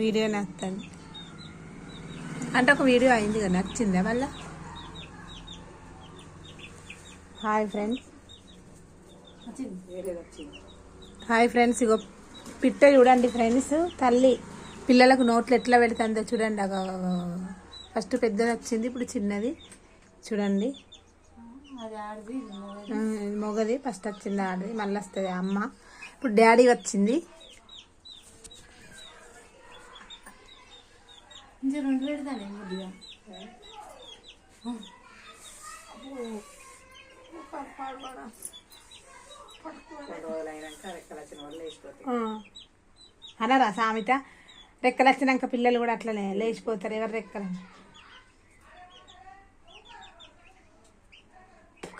Video నచ్చుతుంది అంటే ఒక వీడియో అయింది కదా నచ్చిందా మళ్ళా? Hi friends. హాయ్ ఫ్రెండ్స్ ఇగో పిట్ట చూడండి ఫ్రెండ్స్ తల్లి. పిల్లలకు నోట్లు ఎట్లా పెడుతుందో చూడండి. ఫస్ట్ పెద్దది వచ్చింది ఇప్పుడు చిన్నది. చూడండి. మొగది. ఫస్ట్ వచ్చింది ఆడది మళ్ళీ వస్తుంది అమ్మ ఇప్పుడు డాడీ వచ్చింది రెండు పెడతానే. అనరా సామెత రెక్కలు వచ్చినాక పిల్లలు కూడా అట్లనే లేచిపోతారు ఎవరు రెక్కలు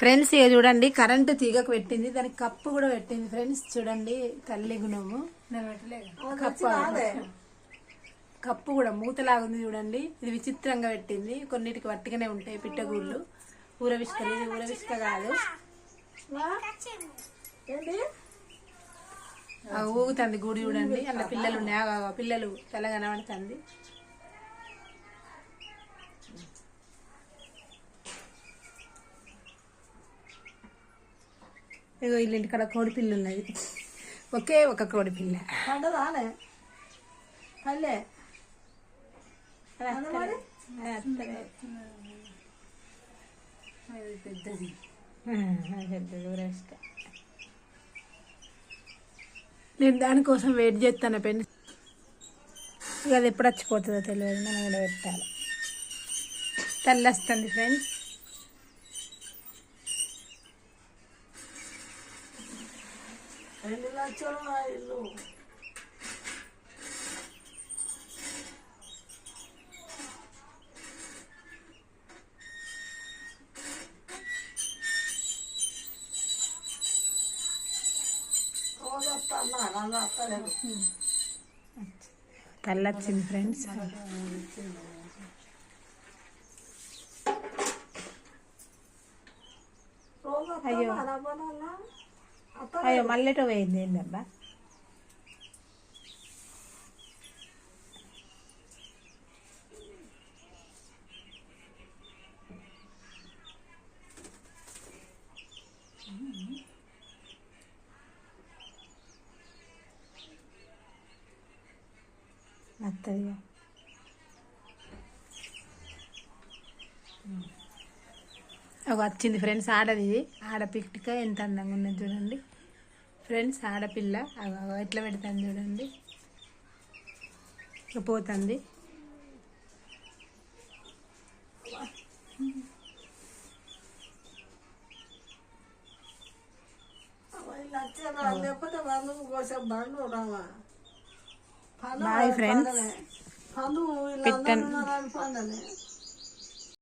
ఫ్రెండ్స్ ఇక చూడండి కరెంటు తీగకు పెట్టింది దానికి కప్పు కూడా పెట్టింది ఫ్రెండ్స్. చూడండి తల్లి గుణము. కప్పు కప్పు కూడా మూతలాగుంది చూడండి. ఇది విచిత్రంగా పెట్టింది. కొన్నిటికి వట్టిగానే ఉంటాయి పిట్టగూళ్ళు. ఊరవిష్కలు ఇది ఊరవిష్క కాదు. ఊగుతుంది గూడి చూడండి. అందులో పిల్లలు ఉన్నాయి? పిల్లలు తెల్ల కనబడుతుంది. ఇగో ఇల్లు ఇక్కడ కోడి పిల్ల ఉన్నది ఒకే ఒక కోడి పిల్ల. పడ్డదానే పల్లె అది అత్తలే. అది పెద్దది. పెద్దది నేను దానికోసం వెయిట్ చేస్తాను పెన్. అది ఎప్పుడు వచ్చిపోతుందో తెలియదు మనం కూడా పెట్టాలి. తల్లి వస్తుంది ఫ్రెండ్స్ ఎన్ని లక్షలు ఆ ఇల్లు రోజు వస్తాను అలా వస్తలేదు తల్లి వచ్చింది ఫ్రెండ్స్ రోజు అయ్యో. అయ్యో మల్లెటో పోయింది ఏంటబ్బా వచ్చింది ఫ్రెండ్స్ ఆడది. ఆడ పిక్టిక ఎంత అందంగా ఉన్నది చూడండి. ఫ్రెండ్స్ ఆడపిల్ల. ఎట్లా పెడతాను చూడండి. పోతుంది. Bye friends పండలే